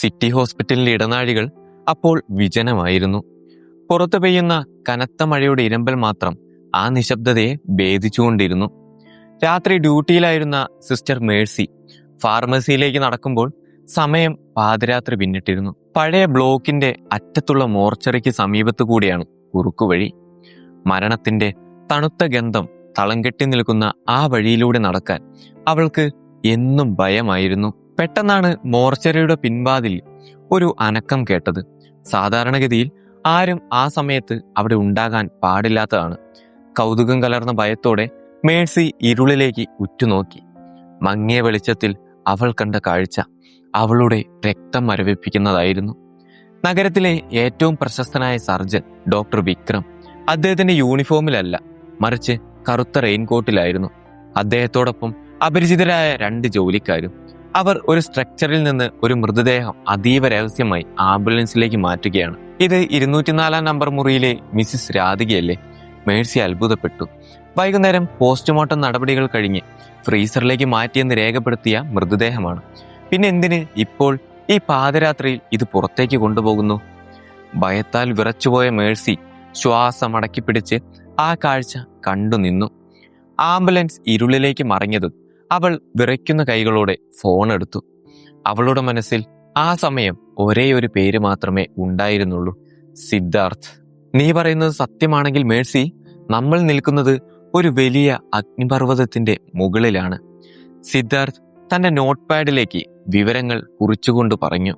City ഹോസ്പിറ്റലിലെ ഇടനാഴികൾ അപ്പോൾ വിജനമായിരുന്നു. പുറത്തു പെയ്യുന്ന കനത്ത മഴയുടെ ഇരമ്പൽ മാത്രം ആ നിശബ്ദതയെ ഭേദിച്ചുകൊണ്ടിരുന്നു. രാത്രി ഡ്യൂട്ടിയിലായിരുന്ന സിസ്റ്റർ മേഴ്സി ഫാർമസിയിലേക്ക് നടക്കുമ്പോൾ സമയം പാതിരാത്രി പിന്നിട്ടിരുന്നു. പഴയ ബ്ലോക്കിന്റെ അറ്റത്തുള്ള മോർച്ചറിക്ക് സമീപത്തു കൂടിയാണ് കുറുക്കുവഴി. മരണത്തിന്റെ തണുത്ത ഗന്ധം തളം കെട്ടി നിൽക്കുന്ന ആ വഴിയിലൂടെ നടക്കാൻ അവൾക്ക് എന്നും ഭയമായിരുന്നു. പെട്ടെന്നാണ് മോർച്ചറിയുടെ പിൻവാതിൽ ഒരു അനക്കം കേട്ടത്. സാധാരണഗതിയിൽ ആരും ആ സമയത്ത് അവിടെ ഉണ്ടാകാൻ പാടില്ലാത്തതാണ്. കൗതുകം കലർന്ന ഭയത്തോടെ മേഴ്സി ഇരുളിലേക്ക് ഉറ്റുനോക്കി. മങ്ങിയ വെളിച്ചത്തിൽ അവൾ കണ്ട കാഴ്ച അവളുടെ രക്തം മരവിപ്പിക്കുന്നതായിരുന്നു. നഗരത്തിലെ ഏറ്റവും പ്രശസ്തനായ സർജൻ ഡോക്ടർ വിക്രം അദ്ദേഹത്തിന്റെ യൂണിഫോമിലല്ല മറിച്ച് കറുത്ത റെയിൻകോട്ടിലായിരുന്നു. അദ്ദേഹത്തോടൊപ്പം അപരിചിതരായ രണ്ട് ജോലിക്കാരും അവർ ഒരു സ്ട്രക്ചറിൽ നിന്ന് ഒരു മൃതദേഹം അതീവ രഹസ്യമായി ആംബുലൻസിലേക്ക് മാറ്റുകയാണ്. ഇത് ഇരുന്നൂറ്റിനാലാം നമ്പർ മുറിയിലെ മിസ്സിസ് രാധികയല്ലേ? മേഴ്സി അത്ഭുതപ്പെട്ടു. വൈകുന്നേരം പോസ്റ്റ്മോർട്ടം നടപടികൾ കഴിഞ്ഞ് ഫ്രീസറിലേക്ക് മാറ്റിയെന്ന് രേഖപ്പെടുത്തിയ മൃതദേഹമാണ്. പിന്നെ എന്തിന് ഇപ്പോൾ ഈ പാതിരാത്രിയിൽ ഇത് പുറത്തേക്ക് കൊണ്ടുപോകുന്നു? ഭയത്താൽ വിറച്ചുപോയ മേഴ്സി ശ്വാസം അടക്കിപ്പിടിച്ച് ആ കാഴ്ച കണ്ടു നിന്നു ആംബുലൻസ് ഇരുളിലേക്ക് മറഞ്ഞതും അവൾ വിറയ്ക്കുന്ന കൈകളോടെ ഫോൺ എടുത്തു. അവളുടെ മനസ്സിൽ ആ സമയം ഒരേ ഒരു പേര് മാത്രമേ ഉണ്ടായിരുന്നുള്ളൂ. സിദ്ധാർത്ഥ്. നീ പറയുന്നത് സത്യമാണെങ്കിൽ മേഴ്സി നമ്മൾ നിൽക്കുന്നത് ഒരു വലിയ അഗ്നിപർവതത്തിന്റെ മുകളിലാണ്. സിദ്ധാർത്ഥ് തന്റെ നോട്ട് പാഡിലേക്ക് വിവരങ്ങൾ കുറിച്ചുകൊണ്ട് പറഞ്ഞു.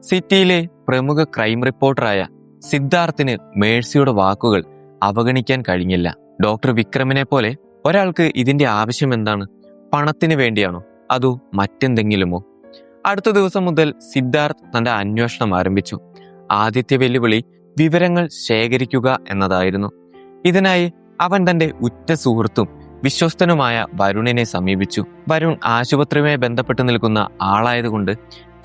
സിറ്റിയിലെ പ്രമുഖ ക്രൈം റിപ്പോർട്ടറായ സിദ്ധാർത്ഥിന് മേഴ്സിയുടെ വാക്കുകൾ അവഗണിക്കാൻ കഴിഞ്ഞില്ല. ഡോക്ടർ വിക്രമിനെ പോലെ ഒരാൾക്ക് ഇതിന്റെ ആവശ്യം എന്താണ്? പണത്തിന് വേണ്ടിയാണോ? അതോ മറ്റെന്തെങ്കിലുമോ? അടുത്ത ദിവസം മുതൽ സിദ്ധാർത്ഥ് തന്റെ അന്വേഷണം ആരംഭിച്ചു. ആദ്യത്തെ വെല്ലുവിളി വിവരങ്ങൾ ശേഖരിക്കുക എന്നതായിരുന്നു. ഇതിനായി അവൻ തന്റെ ഉറ്റ സുഹൃത്തും വിശ്വസ്തനുമായ വരുണിനെ സമീപിച്ചു. വരുൺ ആശുപത്രിയുമായി ബന്ധപ്പെട്ട് നിൽക്കുന്ന ആളായതുകൊണ്ട്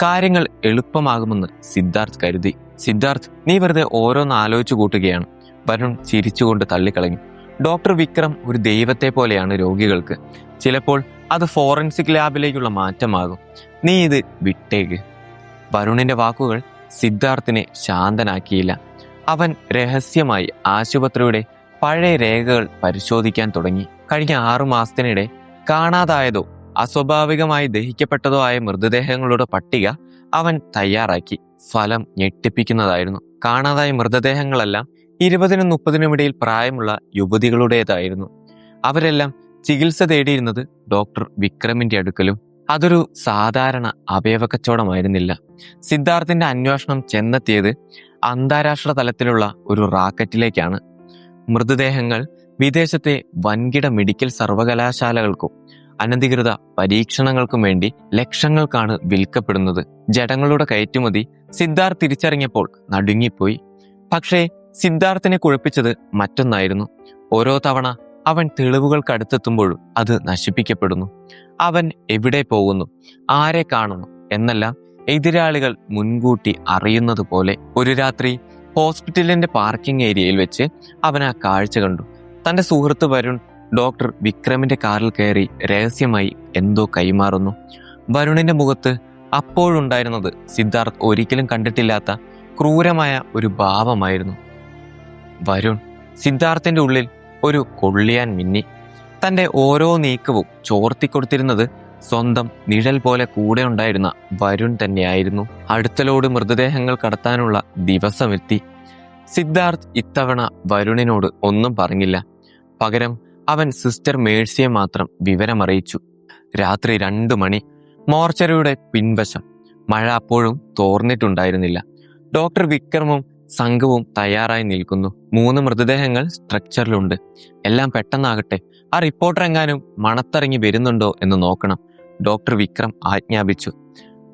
കാര്യങ്ങൾ എളുപ്പമാകുമെന്ന് സിദ്ധാർത്ഥ് കരുതി. സിദ്ധാർത്ഥ് നീ വെറുതെ ഓരോന്ന് ആലോചിച്ചു കൂട്ടുകയാണ്. വരുൺ ചിരിച്ചുകൊണ്ട് തള്ളിക്കളഞ്ഞു. ഡോക്ടർ വിക്രം ഒരു ദൈവത്തെ പോലെയാണ് രോഗികൾക്ക്. ചിലപ്പോൾ അത് ഫോറൻസിക് ലാബിലേക്കുള്ള മാറ്റമാകും. നീ ഇത് വിട്ടേക്ക്. വരുണിന്റെ വാക്കുകൾ സിദ്ധാർത്ഥിനെ ശാന്തനാക്കിയില്ല. അവൻ രഹസ്യമായി ആശുപത്രിയുടെ പഴയ രേഖകൾ പരിശോധിക്കാൻ തുടങ്ങി. കഴിഞ്ഞ ആറു മാസത്തിനിടെ കാണാതായതോ അസ്വാഭാവികമായി ദഹിക്കപ്പെട്ടതോ ആയ മൃതദേഹങ്ങളുടെ പട്ടിക അവൻ തയ്യാറാക്കി. ഫലം ഞെട്ടിപ്പിക്കുന്നതായിരുന്നു. കാണാതായ മൃതദേഹങ്ങളെല്ലാം ഇരുപതിനും മുപ്പതിനും ഇടയിൽ പ്രായമുള്ള യുവതികളുടേതായിരുന്നു. അവരെല്ലാം ചികിത്സ തേടിയിരുന്നത് ഡോക്ടർ വിക്രമിന്റെ അടുക്കലും അതൊരു സാധാരണ അവയവ കച്ചവടമായിരുന്നില്ല. സിദ്ധാർത്ഥിന്റെ അന്വേഷണം ചെന്നെത്തിയത് അന്താരാഷ്ട്ര തലത്തിലുള്ള ഒരു റാക്കറ്റിലേക്കാണ്. മൃതദേഹങ്ങൾ വിദേശത്തെ വൻകിട മെഡിക്കൽ സർവകലാശാലകൾക്കും അനധികൃത പരീക്ഷണങ്ങൾക്കും വേണ്ടി ലക്ഷങ്ങൾക്കാണ് വിൽക്കപ്പെടുന്നത്. ജഡങ്ങളുടെ കയറ്റുമതി സിദ്ധാർത്ഥ് തിരിച്ചറിഞ്ഞപ്പോൾ നടുങ്ങിപ്പോയി. പക്ഷേ സിദ്ധാർത്ഥിനെ കുഴപ്പിച്ചത് മറ്റൊന്നായിരുന്നു. ഓരോ തവണ അവൻ തെളിവുകൾക്ക് അടുത്തെത്തുമ്പോഴും അത് നശിപ്പിക്കപ്പെടുന്നു. അവൻ എവിടെ പോകുന്നു? ആരെ കാണുന്നു എന്നെല്ലാം എതിരാളികൾ മുൻകൂട്ടി അറിയുന്നത് പോലെ ഒരു രാത്രി ഹോസ്പിറ്റലിന്റെ പാർക്കിംഗ് ഏരിയയിൽ വെച്ച് അവൻ ആ കാഴ്ച കണ്ടു. തന്റെ സുഹൃത്ത് വരുൺ ഡോക്ടർ വിക്രമിന്റെ കാറിൽ കയറി രഹസ്യമായി എന്തോ കൈമാറുന്നു. വരുണിന്റെ മുഖത്ത് അപ്പോഴുണ്ടായിരുന്നത് സിദ്ധാർത്ഥ് ഒരിക്കലും കണ്ടിട്ടില്ലാത്ത ക്രൂരമായ ഒരു ഭാവമായിരുന്നു. വരുൺ സിദ്ധാർത്ഥിന്റെ ഉള്ളിൽ ഒരു കൊള്ളിയാൻ മിന്നി. തന്റെ ഓരോ നീക്കവും ചോർത്തിക്കൊടുത്തിരുന്നത് സ്വന്തം നിഴൽ പോലെ കൂടെ ഉണ്ടായിരുന്ന വരുൺ തന്നെയായിരുന്നു. അടുത്തലോട് മൃതദേഹങ്ങൾ കടത്താനുള്ള ദിവസമെത്തി. സിദ്ധാർത്ഥ് ഇത്തവണ വരുണിനോട് ഒന്നും പറഞ്ഞില്ല. പകരം അവൻ സിസ്റ്റർ മേഴ്സിയെ മാത്രം വിവരമറിയിച്ചു. രാത്രി രണ്ടു മണി. മോർച്ചറിയുടെ പിൻവശം. മഴ അപ്പോഴും തോർന്നിട്ടുണ്ടായിരുന്നില്ല. ഡോക്ടർ വിക്രമും സംഘവും തയ്യാറായി നിൽക്കുന്നു. മൂന്ന് മൃതദേഹങ്ങൾ സ്ട്രക്ചറിലുണ്ട് എല്ലാം പെട്ടെന്നാകട്ടെ. ആ റിപ്പോർട്ടർ എങ്ങാനും മണത്തിറങ്ങി വരുന്നുണ്ടോ എന്ന് നോക്കണം. ഡോക്ടർ വിക്രം ആജ്ഞാപിച്ചു.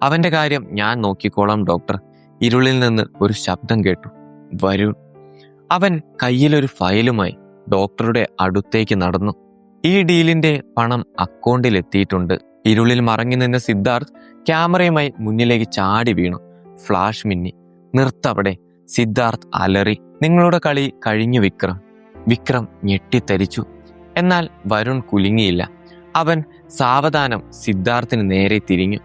അവന്റെ കാര്യം ഞാൻ നോക്കിക്കോളാം ഡോക്ടർ ഇരുളിൽ നിന്ന് ഒരു ശബ്ദം കേട്ടു. വരൂ അവൻ കയ്യിലൊരു ഫയലുമായി ഡോക്ടറുടെ അടുത്തേക്ക് നടന്നു. ഈ ഡീലിന്റെ പണം അക്കൗണ്ടിൽ എത്തിയിട്ടുണ്ട് ഇരുളിൽ മറങ്ങി നിന്ന സിദ്ധാർത്ഥ് ക്യാമറയുമായി മുന്നിലേക്ക് ചാടി വീണു. ഫ്ലാഷ് മിന്നി. നിർത്തവിടെ സിദ്ധാർത്ഥ് അലറി നിങ്ങളുടെ കളി കഴിഞ്ഞു വിക്രം. വിക്രം ഞെട്ടിത്തരിച്ചു. എന്നാൽ വരുൺ കുലുങ്ങിയില്ല. അവൻ സാവധാനം സിദ്ധാർത്ഥിന് നേരെ തിരിഞ്ഞു.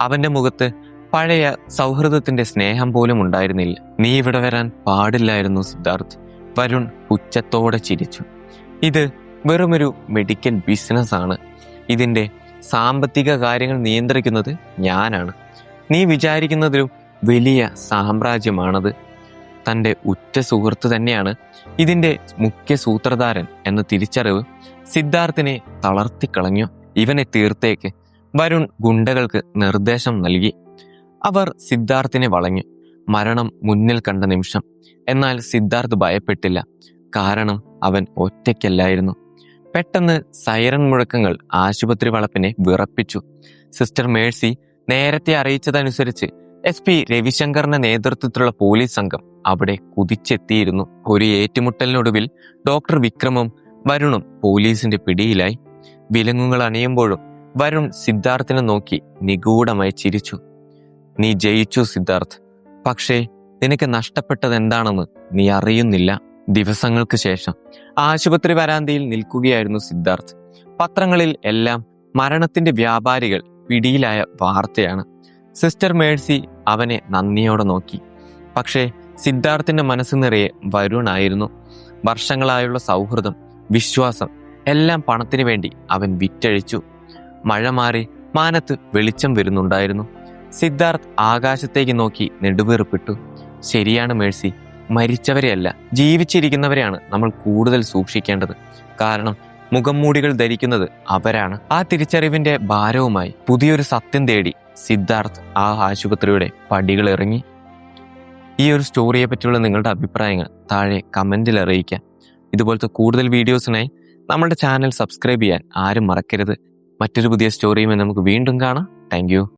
അവന്റെ മുഖത്ത് പഴയ സൗഹൃദത്തിന്റെ സ്നേഹം പോലും ഉണ്ടായിരുന്നില്ല. നീ ഇവിടെ വരാൻ പാടില്ലായിരുന്നു സിദ്ധാർത്ഥ് വരുൺ ഉച്ചത്തോടെ ചിരിച്ചു. ഇത് വെറുമൊരു മെഡിക്കൽ ബിസിനസ് ആണ്. ഇതിന്റെ സാമ്പത്തിക കാര്യങ്ങൾ നിയന്ത്രിക്കുന്നത് ഞാനാണ്. നീ വിചാരിക്കുന്നതിലും വലിയ സാമ്രാജ്യമാണത്. തന്റെ ഉറ്റ സുഹൃത്ത് തന്നെയാണ് ഇതിന്റെ മുഖ്യ സൂത്രധാരൻ എന്ന തിരിച്ചറിവ് സിദ്ധാർത്ഥിനെ തളർത്തിക്കളഞ്ഞു. ഇവനെ തീർത്തേക്ക് വരുൺ ഗുണ്ടകൾക്ക് നിർദ്ദേശം നൽകി. അവർ സിദ്ധാർത്ഥിനെ വളഞ്ഞു. മരണം മുന്നിൽ കണ്ട നിമിഷം. എന്നാൽ സിദ്ധാർത്ഥ് ഭയപ്പെട്ടില്ല. കാരണം അവൻ ഒറ്റയ്ക്കല്ലായിരുന്നു. പെട്ടെന്ന് സൈറൺ മുഴക്കങ്ങൾ ആശുപത്രി വളപ്പിനെ വിറപ്പിച്ചു. സിസ്റ്റർ മേഴ്സി നേരത്തെ അറിയിച്ചതനുസരിച്ച് എസ് പി രവിശങ്കറിന്റെ നേതൃത്വത്തിലുള്ള പോലീസ് സംഘം അവിടെ കുതിച്ചെത്തിയിരുന്നു. ഒരു ഏറ്റുമുട്ടലിനൊടുവിൽ ഡോക്ടർ വിക്രമും വരുണും പോലീസിന്റെ പിടിയിലായി. വിലങ്ങുകൾ അണിയുമ്പോഴും വരുൺ സിദ്ധാർത്ഥിനെ നോക്കി നിഗൂഢമായി ചിരിച്ചു. നീ ജയിച്ചു സിദ്ധാർത്ഥ്. പക്ഷേ നിനക്ക് നഷ്ടപ്പെട്ടത് എന്താണെന്ന് നീ അറിയുന്നില്ല. ദിവസങ്ങൾക്ക് ശേഷം ആശുപത്രി വരാന്തയിൽ നിൽക്കുകയായിരുന്നു സിദ്ധാർത്ഥ്. പത്രങ്ങളിൽ എല്ലാം മരണത്തിന്റെ വ്യാപാരികൾ പിടിയിലായ വാർത്തയാണ്. സിസ്റ്റർ മേഴ്സി അവനെ നന്ദിയോടെ നോക്കി. പക്ഷേ സിദ്ധാർത്ഥിന്റെ മനസ്സ് നിറയെ വരുണായിരുന്നു. വർഷങ്ങളായുള്ള സൗഹൃദം വിശ്വാസം എല്ലാം പണത്തിനു വേണ്ടി അവൻ വിറ്റഴിച്ചു. മഴ മാറി മാനത്ത് വെളിച്ചം വരുന്നുണ്ടായിരുന്നു. സിദ്ധാർത്ഥ് ആകാശത്തേക്ക് നോക്കി നെടുവീർപ്പിട്ടു. ശരിയാണ് മേഴ്സി മരിച്ചവരെയല്ല ജീവിച്ചിരിക്കുന്നവരെയാണ് നമ്മൾ കൂടുതൽ സൂക്ഷിക്കേണ്ടത്. കാരണം മുഖംമൂടികൾ ധരിക്കുന്നത് അവരാണ്. ആ തിരിച്ചറിവിന്റെ ഭാരവുമായി പുതിയൊരു സത്യം തേടി സിദ്ധാർത്ഥ് ആ ആശുപത്രിയുടെ പടികൾ ഇറങ്ങി. ഈ ഒരു സ്റ്റോറിയെ പറ്റിയുള്ള നിങ്ങളുടെ അഭിപ്രായങ്ങൾ താഴെ കമന്റിൽ അറിയിക്കാം. ഇതുപോലത്തെ കൂടുതൽ വീഡിയോസിനായി നമ്മുടെ ചാനൽ സബ്സ്ക്രൈബ് ചെയ്യാൻ ആരും മറക്കരുത്. മറ്റൊരു പുതിയ സ്റ്റോറിയുമായി നമുക്ക് വീണ്ടും കാണാം. താങ്ക്